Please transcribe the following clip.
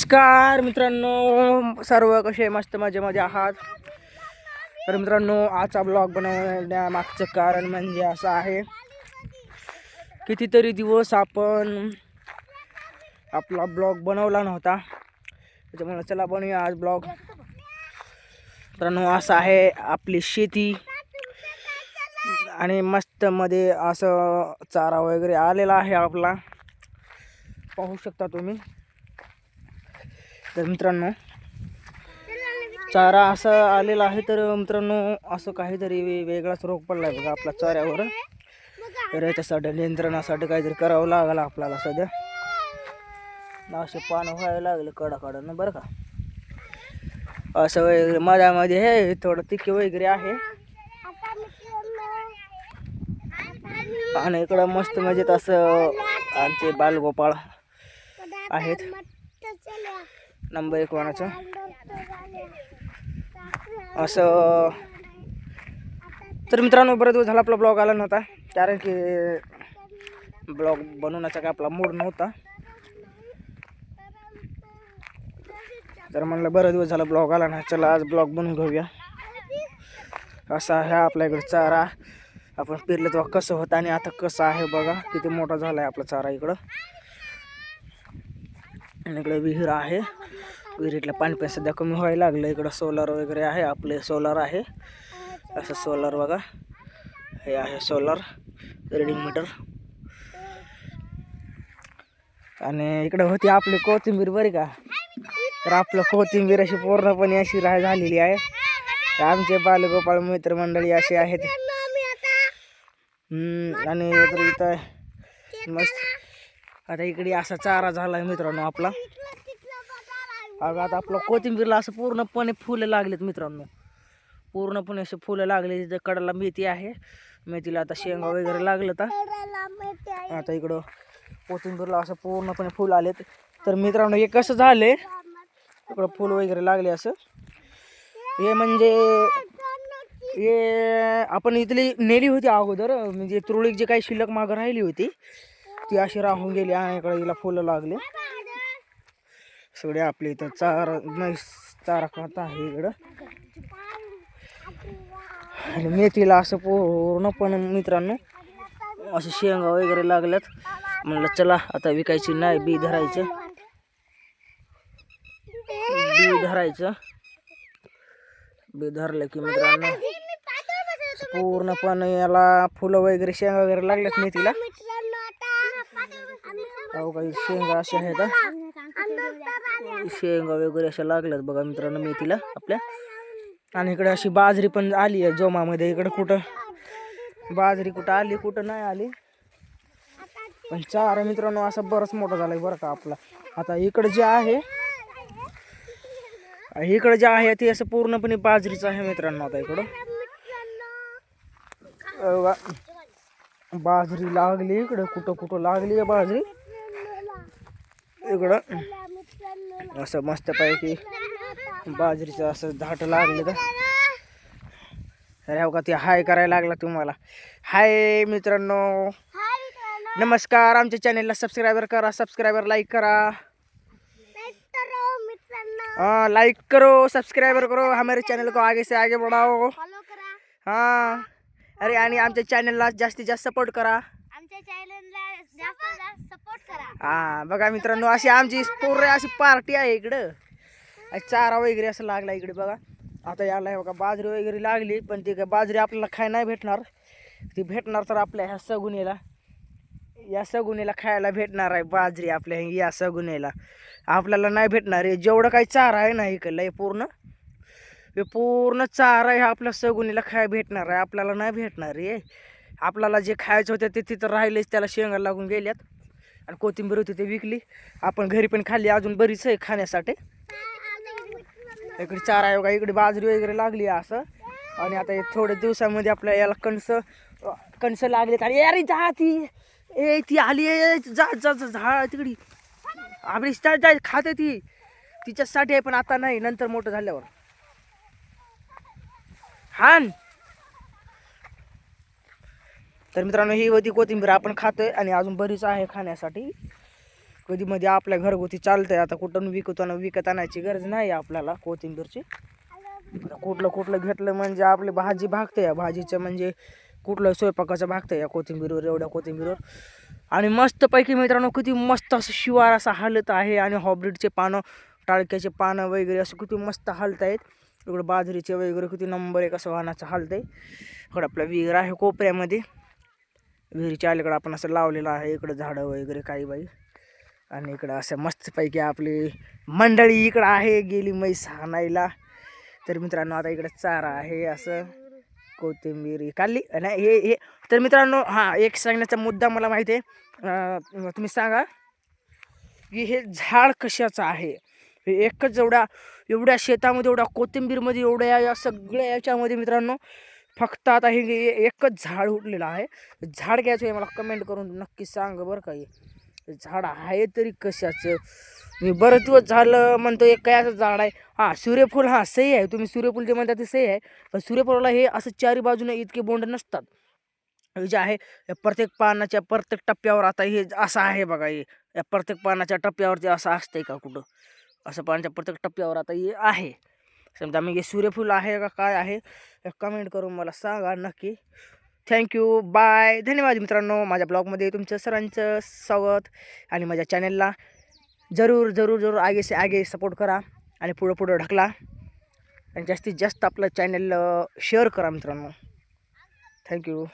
नमस्कार मित्रांनो सर्व कसे मस्त मजेमध्ये आहात? तर मित्रांनो आजचा ब्लॉग बनवण्यामागचं कारण म्हणजे असं आहे कितीतरी दिवस आपण आपला ब्लॉग बनवला नव्हता. त्याच्यामुळे चला बनवूया आज ब्लॉग मित्रांनो असं आहे आपली शेती. आणि मस्त मध्ये असं चारा वगैरे आलेला आहे आपला. पाहू शकता तुम्ही. तर मित्रांनो चारा असा आलेला आहे तर मित्रांनो असं काहीतरी वे- वेगळाच रोग पडला आहे बघा आपल्या चाऱ्यावर. तर याच्यासाठी नियंत्रणासाठी काहीतरी करावं लागलं आपल्याला सध्या. असे पानं व्हायला लागले कडाकडनं बरं का? असं वगैरे माझ्यामध्ये हे थोडं तिखे वगैरे आहे. आणि इकडं मस्त म्हणजे असं आमचे बालगोपाळ आहेत. नंबर एक वाणाचं असं. तर मित्रांनो बरेच दिवस झाला आपला ब्लॉग आला नव्हता कारण की ब्लॉग बनवण्याचा काय आपला मूड नव्हता. तर म्हणलं बरेच दिवस झाला ब्लॉग आला ना चला आज ब्लॉग बनवून घेऊया. असा आहे आपल्या इकडे चारा. आपण पेरलं तेव्हा कसं होतं आणि आता कसं आहे बघा किती मोठा झाला आहे आपला चारा इकडं. आणि इकडे विहीर आहे. विहिरीतलं पाणी पण सध्या कमी व्हायला लागलं. इकडं सोलर वगैरे आहे आपले सोलार आहे. असं सोलर बघा. हे आहे सोलर रिडिंग मीटर आणि इकडं होती आपली कोथिंबीर बरी का? तर आपलं कोथिंबीर अशी पूर्णपणे अशी राह झालेली आहे. तर आमचे बालगोपाळ मित्रमंडळी असे आहेत. आणि तर इथं मस्त. आता इकडे असा चारा झाला आहे मित्रांनो आपला. अगं आता आपलं कोथिंबीरला असं पूर्णपणे फुलं लागलेत मित्रांनो. पूर्णपणे असे फुलं लागले तिथं कडाला मेथी आहे. मेथीला आता शेंगा वगैरे लागलं तर. आता इकडं कोथिंबीरला असं पूर्णपणे फुल आलेत. तर मित्रांनो हे कसं झालंय? इकडं फुल वगैरे लागले असं. हे म्हणजे हे आपण इथली नेली होती अगोदर. म्हणजे तुरळीक जे काही शिल्लक मागं राहिली होती ती अशी राहून गेली. आणि इकडे हिला फुलं लागले. सगळे आपले इथं चारा नाही चारा खात आहे इकडं. आणि मेथीला असं पूर्णपणे मित्रांनो असे शेंगा वगैरे लागल्यात. म्हणलं चला आता विकायची नाही बी धरायचं. बी धरायचं. बी धरलं की मित्रांनो पूर्णपणे याला फुलं वगैरे शेंगा वगैरे लागल्यात मेथीला. अहो काही शेंगा अशा आहेत शेंगा वगैरे अशा लागल्यात बघा मित्रांनो मेथीला आपल्या. आणि इकडे अशी बाजरी पण आली आहे जोमामध्ये. इकडं कुठं बाजरी कुठं आली कुठं नाही आली. पण चार मित्रांनो असा बराच मोठा आहे बरं का आपला. आता इकडं जे आहे इकडं जे आहे ते असं पूर्णपणे बाजरीचं आहे मित्रांनो आता इकडं. बाजरी लागली इकडं कुठं कुठं लागली आहे बाजरी? इकडं. असं मस्तपैकी बाजरीचं असं झाट लागलं तर. अरे हो का ते हाय करायला लागला तुम्हाला. हाय मित्रांनो. नमस्कार आमच्या चॅनलला सबस्क्रायबर करा सबस्क्रायबर लाईक करा. हाँ लाइक करो सब्सक्राइबर करो. हमारे चॅनल को आगे से आगे बढ़ाओ. हां. अरे आणि आमच्या चॅनलला जास्तीत जास्त सपोर्ट करा. आमच्या चॅनलला जास्त जास्त सपोर्ट करा हा बघा मित्रांनो अशी आमची पूर्ण अशी पार्टी आहे इकडं. चारा वगैरे असं लागला इकडे बघा. आता याला बघा बाजरी वगैरे लागली पण ती काय बाजरी आपल्याला खाय नाही भेटणार. ती भेटणार तर आपल्या ह्या सगुनीला या सगुनीला खायला भेटणार आहे बाजरी आपल्या या सगुनीला आपल्याला नाही भेटणार आहे जेवढं काही चारा आहे ना इकडलं हे पूर्ण. हे पूर्ण चारा आहे आपल्या सगुनीला खाय भेटणार आहे. आपल्याला नाही भेटणार आहे आपल्याला जे खायचं होतं ते तिथं राहिलेच त्याला शेंगा लागून गेल्यात. आणि कोथिंबीर होती ते विकली. आपण घरी पण खाल्ली अजून बरीच आहे खाण्यासाठी. इकडे चारा आहे इकडे बाजरी वगैरे लागली आहे असं. आणि आता थोड्या दिवसामध्ये आपल्या याला कणस कणस लागलेत. आणि अरे जा ती. ए ती आली जा जा झा तिकडी. आपली जा जा खाते ती. तिच्यासाठी आहे पण आता नाही. नंतर मोठं झाल्यावर. हान. तर मित्रांनो ही होती कोथिंबीर आपण खातोय आणि अजून बरीच आहे खाण्यासाठी. कधी मध्ये आपल्या घरगुती चालतंय. आता कुठं विकताना विकत आणायची गरज नाही आपल्याला कोथिंबीरची. कुठलं कुठलं घेतलं म्हणजे आपली भाजी भागते. या भाजीचं म्हणजे कुठलं स्वयंपाकाचं भागतं या कोथिंबीरवर एवढ्या कोथिंबीरवर. आणि मस्तपैकी मित्रांनो किती मस्त असं शिवार असा हलत आहे आणि हॉब्रिडचे पानं टाळक्याचे पानं वगैरे असं किती मस्त हलत आहेत इकडं बाजरीचे वगैरे किती नंबर एक असं वाहनाचं हालत आहे इकडं आपला विहीर आहे कोपऱ्यामध्ये. विहिरीच्या अलीकडं आपण असं लावलेलं आहे. इकडं झाडं वगैरे काही बाई. आणि इकडं असं मस्तपैकी आपली मंडळी इकडं आहे गेली म्हैस हाणायला. तर मित्रांनो आता इकडं चारा आहे असं. कोथिंबीर ही काढली. नाही हे हे. तर मित्रांनो हां एक सांगण्याचा मुद्दा मला माहिती आहे. तुम्ही सांगा की हे झाड कशाचं आहे? हे एकच एवढ्या एवढ्या शेतामध्ये एवढ्या कोथिंबीरमध्ये एवढ्या या सगळ्या याच्यामध्ये मित्रांनो फक्त आता हे एकच झाड उठलेलं आहे. झाड घ्यायचं आहे मला कमेंट करून नक्की सांग बरं का हे. झाड आहे तरी कशाचं? मी बरं दिवस झालं म्हणतो एक काय असं झाड आहे. हां सूर्यफूल हां सही आहे. तुम्ही सूर्यफूल जे म्हणता ते सही आहे. पण सूर्यफुलाला हे असं चारी बाजूने इतके बोंड नसतात. हे जे आहे या प्रत्येक पानाच्या प्रत्येक टप्प्यावर आता हे असं आहे बघा हे. या प्रत्येक पानाच्या टप्प्यावरती असं असतंय का कुठं? असं पानाच्या प्रत्येक टप्प्यावर आता हे आहे. समजा मी हे सूर्यफूल आहे का काय आहे? कमेंट करून मला सांगा नक्की. थँक्यू बाय धन्यवाद मित्रांनो. माझ्या ब्लॉगमध्ये तुमचं सर्वांचं स्वागत. आणि माझ्या चॅनलला जरूर जरूर जरूर आगे से आगे सपोर्ट करा. आणि पुढं पुढं ढकला. आणि जास्तीत जास्त आपलं चॅनल शेअर करा मित्रांनो. थँक्यू